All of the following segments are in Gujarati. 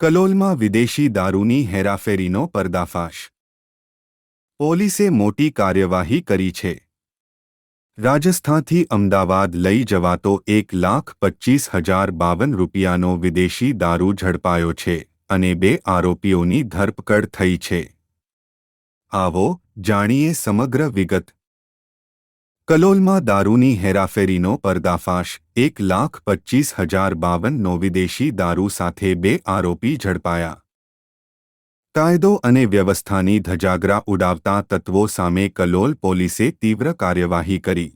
કલોલમાં વિદેશી દારૂની હેરાફેરીનો પર્દાફાશ. પોલીસે મોટી કાર્યવાહી કરી છે. રાજસ્થાનથી અમદાવાદ લઈ જવાતો એક લાખ પચ્ચીસ હજાર બાવન રૂપિયાનો વિદેશી દારૂ ઝડપાયો છે અને બે આરોપીઓની ધરપકડ થઈ છે. આવો જાણીએ સમગ્ર વિગત. કલોલમાં દારૂની હેરાફેરીનો પર્દાફાશ, એક લાખ પચ્ચીસ હજાર બાવનનો વિદેશી દારૂ સાથે બે આરોપી ઝડપાયા. કાયદો અને વ્યવસ્થાની ધજાગરા ઉડાવતા તત્વો સામે કલોલ પોલીસે તીવ્ર કાર્યવાહી કરી.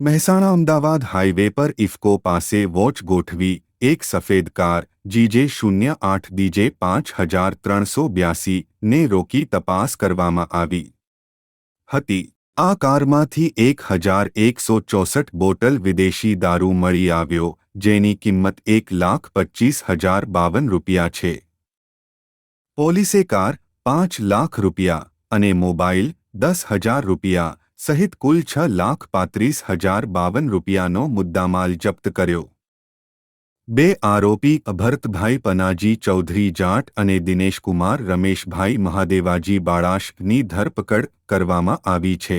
મહેસાણા અમદાવાદ હાઇવે પર ઇફકો પાસે વોચ ગોઠવી, એક સફેદ કાર, જીજે શૂન્ય આઠ ડીજે પાંચ હજાર ત્રણસો બ્યાસી, ને રોકી તપાસ કરવામાં આવી. હતી. આ કારમાંથી એક હજાર એકસો ચોસઠ બોટલ વિદેશી દારૂ મળી આવ્યો, જેની કિંમત એક લાખ પચ્ચીસ હજાર બાવન રૂપિયા છે. પોલીસે કાર પાંચ લાખ રૂપિયા અને મોબાઈલ દસ હજાર રૂપિયા સહિત કુલ છ લાખ પાંત્રીસ હજાર બાવન રૂપિયાનો મુદ્દામાલ જપ્ત કર્યો. બે આરોપી, અભરતભાઈ પનાજી ચૌધરી જાટ અને દિનેશકુમાર રમેશભાઈ મહાદેવાજી બાળાશની ધરપકડ કરવામાં આવી છે.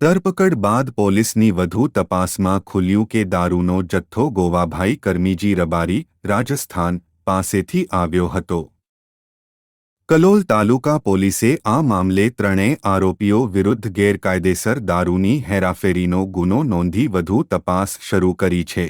ધરપકડ બાદ પોલીસની વધુ તપાસમાં ખુલ્યું કે દારૂનો જથ્થો ગોવાભાઈ કરમીજી રબારી, રાજસ્થાન પાસેથી આવ્યો હતો. કલોલ તાલુકા પોલીસે આ મામલે ત્રણેય આરોપીઓ વિરુદ્ધ ગેરકાયદેસર દારૂની હેરાફેરીનો ગુનો નોંધી વધુ તપાસ શરૂ કરી છે.